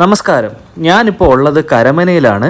നമസ്കാരം. ഞാനിപ്പോൾ ഉള്ളത് കരമനയിലാണ്.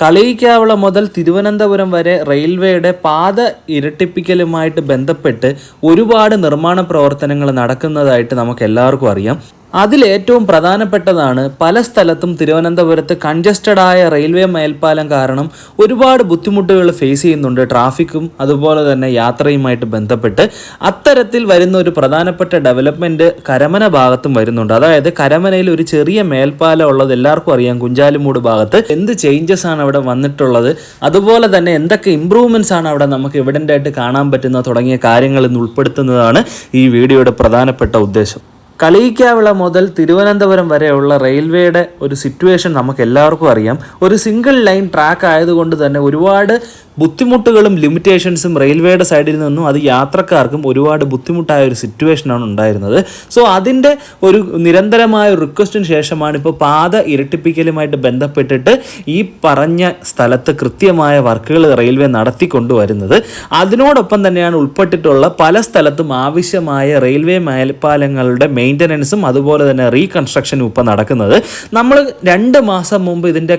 കളിയിക്കാവള മുതൽ തിരുവനന്തപുരം വരെ റെയിൽവേയുടെ പാത ഇരട്ടിപ്പിക്കലുമായിട്ട് ബന്ധപ്പെട്ട് ഒരുപാട് നിർമ്മാണ പ്രവർത്തനങ്ങൾ നടക്കുന്നതായിട്ട് നമുക്ക് എല്ലാവർക്കും അറിയാം. അതിലേറ്റവും പ്രധാനപ്പെട്ടതാണ് പല സ്ഥലത്തും തിരുവനന്തപുരത്ത് കൺജസ്റ്റഡ് ആയ റെയിൽവേ മേൽപ്പാലം കാരണം ഒരുപാട് ബുദ്ധിമുട്ടുകൾ ഫേസ് ചെയ്യുന്നുണ്ട്. ട്രാഫിക്കും അതുപോലെ തന്നെ യാത്രയുമായിട്ട് ബന്ധപ്പെട്ട് അത്തരത്തിൽ വരുന്ന ഒരു പ്രധാനപ്പെട്ട ഡെവലപ്മെന്റ് കരമന ഭാഗത്തും വരുന്നുണ്ട്. അതായത് കരമനയിൽ ഒരു ചെറിയ മേൽപ്പാലം ഉള്ളത് എല്ലാവർക്കും അറിയാം. കുഞ്ചാലുമൂട് ഭാഗത്ത് എന്ത് ചേഞ്ചസ് ആണ് അവിടെ വന്നിട്ടുള്ളത്? അതുപോലെ തന്നെ എന്തൊക്കെ ഇമ്പ്രൂവ്മെന്റ്സ് ആണ് അവിടെ നമുക്ക് എവിഡന്റ് ആയിട്ട് കാണാൻ പറ്റുന്ന തുടങ്ങിയ കാര്യങ്ങൾ ഇന്ന് ഉൾപ്പെടുത്തുന്നതാണ് ഈ വീഡിയോയുടെ പ്രധാനപ്പെട്ട ഉദ്ദേശം. കളിയിക്കാവിള മുതൽ തിരുവനന്തപുരം വരെയുള്ള റെയിൽവേയുടെ ഒരു സിറ്റുവേഷൻ നമുക്ക് എല്ലാവർക്കും അറിയാം. ഒരു സിംഗിൾ ലൈൻ ട്രാക്ക് ആയതുകൊണ്ട് തന്നെ ഒരുപാട് ബുദ്ധിമുട്ടുകളും ലിമിറ്റേഷൻസും റെയിൽവേയുടെ സൈഡിൽ നിന്നും അത് യാത്രക്കാർക്കും ഒരുപാട് ബുദ്ധിമുട്ടായ ഒരു സിറ്റുവേഷനാണ് ഉണ്ടായിരുന്നത്. സോ അതിന്റെ ഒരു നിരന്തരമായ റിക്വസ്റ്റിന് ശേഷമാണ് ഇപ്പോൾ പാത ഇരട്ടിപ്പിക്കലുമായിട്ട് ബന്ധപ്പെട്ടിട്ട് ഈ പറഞ്ഞ സ്ഥലത്ത് കൃത്യമായ വർക്കുകൾ റെയിൽവേ നടത്തിക്കൊണ്ടുവരുന്നത്. അതിനോടൊപ്പം തന്നെയാണ് ഉൾപ്പെട്ടിട്ടുള്ള പല സ്ഥലത്തും ആവശ്യമായ റെയിൽവേ മേൽപ്പാലങ്ങളുടെ മെയിന്റനൻസും അതുപോലെ തന്നെ റീകൺസ്ട്രക്ഷനും ഇപ്പം നടക്കുന്നത്. നമ്മൾ രണ്ട് മാസം മുമ്പ് ഇതിന്റെ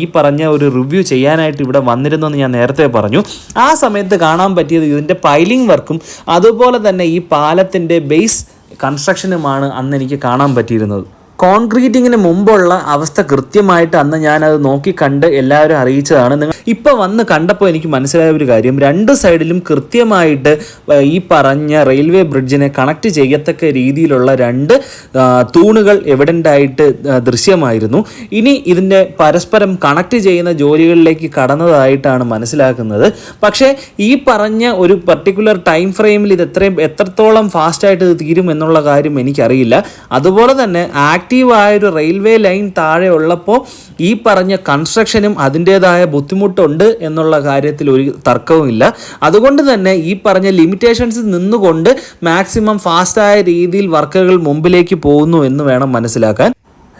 ഈ പറഞ്ഞ ഒരു റിവ്യൂ ചെയ്യാനായിട്ട് ഇവിടെ വന്നിരുന്നു എന്ന് ഞാൻ നേരത്തെ പറഞ്ഞു ആ സമയത്ത് കാണാൻ പറ്റിയത് ഇതിന്റെ പൈലിംഗ് വർക്കും അതുപോലെ തന്നെ ഈ പാലത്തിന്റെ ബേസ് കൺസ്ട്രക്ഷനുമാണ് അന്ന് എനിക്ക് കാണാൻ പറ്റിയിരുന്നത്. കോൺക്രീറ്റിങ്ങിന് മുമ്പുള്ള അവസ്ഥ കൃത്യമായിട്ട് അന്ന് ഞാൻ അത് നോക്കി കണ്ട് എല്ലാവരും അറിയിച്ചതാണ്. നിങ്ങൾ ഇപ്പൊ വന്ന് കണ്ടപ്പോൾ എനിക്ക് മനസ്സിലായ ഒരു കാര്യം. രണ്ട് സൈഡിലും കൃത്യമായിട്ട് ഈ പറഞ്ഞ റെയിൽവേ ബ്രിഡ്ജിനെ കണക്ട് ചെയ്യത്തക്ക രീതിയിലുള്ള രണ്ട് തൂണുകൾ എവിഡന്റ് ആയിട്ട് ദൃശ്യമായിരുന്നു. ഇനി ഇതിന്റെ പരസ്പരം കണക്ട് ചെയ്യുന്ന ജോലികളിലേക്ക് കടന്നതായിട്ടാണ് മനസ്സിലാക്കുന്നത്. പക്ഷേ ഈ പറഞ്ഞ ഒരു പർട്ടിക്കുലർ ടൈം ഫ്രെയിമിൽ ഇത് എത്രയും എത്രത്തോളം ഫാസ്റ്റായിട്ട് ഇത് തീരും എന്നുള്ള കാര്യം എനിക്കറിയില്ല. അതുപോലെ തന്നെ ആക്റ്റീവായ ഒരു റെയിൽവേ ലൈൻ താഴെ ഉള്ളപ്പോൾ ഈ പറഞ്ഞ കൺസ്ട്രക്ഷനും അതിന്റേതായ ബുദ്ധിമുട്ടുണ്ട് എന്നുള്ള കാര്യത്തിൽ ഒരു തർക്കവുമില്ല. അതുകൊണ്ട് തന്നെ ഈ പറഞ്ഞ ലിമിറ്റേഷൻസിൽ നിന്നുകൊണ്ട് മാക്സിമം ഫാസ്റ്റായ രീതിയിൽ വർക്കുകൾ മുമ്പിലേക്ക് പോകുന്നു എന്ന് വേണം മനസ്സിലാക്കാൻ.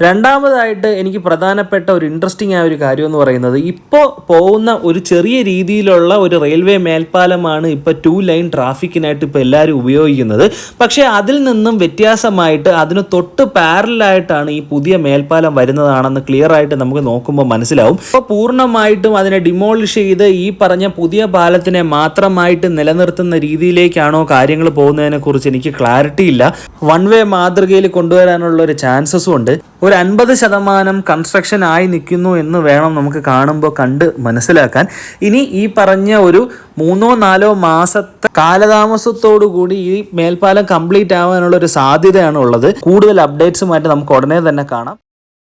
രണ്ടാമതായിട്ട് എനിക്ക് പ്രധാനപ്പെട്ട ഒരു ഇൻട്രസ്റ്റിംഗ് ആയ ഒരു കാര്യം എന്ന് പറയുന്നത് ഇപ്പോൾ പോകുന്ന ഒരു ചെറിയ രീതിയിലുള്ള ഒരു റെയിൽവേ മേൽപ്പാലമാണ് ഇപ്പോൾ ടു ലൈൻ ട്രാഫിക്കിനായിട്ട് ഇപ്പോൾ എല്ലാവരും ഉപയോഗിക്കുന്നത്. പക്ഷേ അതിൽ നിന്നും വ്യത്യാസമായിട്ട് അതിന് തൊട്ട് പാരലായിട്ടാണ് ഈ പുതിയ മേൽപ്പാലം വരുന്നതാണെന്ന് ക്ലിയർ ആയിട്ട് നമുക്ക് നോക്കുമ്പോൾ മനസ്സിലാവും. ഇപ്പോൾ പൂർണമായിട്ടും അതിനെ ഡിമോളിഷ് ചെയ്ത് ഈ പറഞ്ഞ പുതിയ പാലത്തിനെ മാത്രമായിട്ട് നിലനിർത്തുന്ന രീതിയിലേക്കാണോ കാര്യങ്ങൾ പോകുന്നതിനെക്കുറിച്ച് എനിക്ക് ക്ലാരിറ്റി ഇല്ല. വൺ വേ മാതൃകയിൽ കൊണ്ടുവരാനുള്ള ഒരു ചാൻസസും ഉണ്ട്. ഒരു അൻപത് ശതമാനം കൺസ്ട്രക്ഷൻ ആയി നിൽക്കുന്നു എന്ന് വേണം നമുക്ക് കാണുമ്പോൾ കണ്ട് മനസ്സിലാക്കാൻ. ഇനി ഈ പറഞ്ഞ ഒരു മൂന്നോ നാലോ മാസത്തെ കാലതാമസത്തോടു കൂടി ഈ മേൽപ്പാലം കംപ്ലീറ്റ് ആവാനുള്ള ഒരു സാധ്യതയാണ് ഉള്ളത്. കൂടുതൽ അപ്ഡേറ്റ്സുമായിട്ട് നമുക്ക് ഉടനെ തന്നെ കാണാം.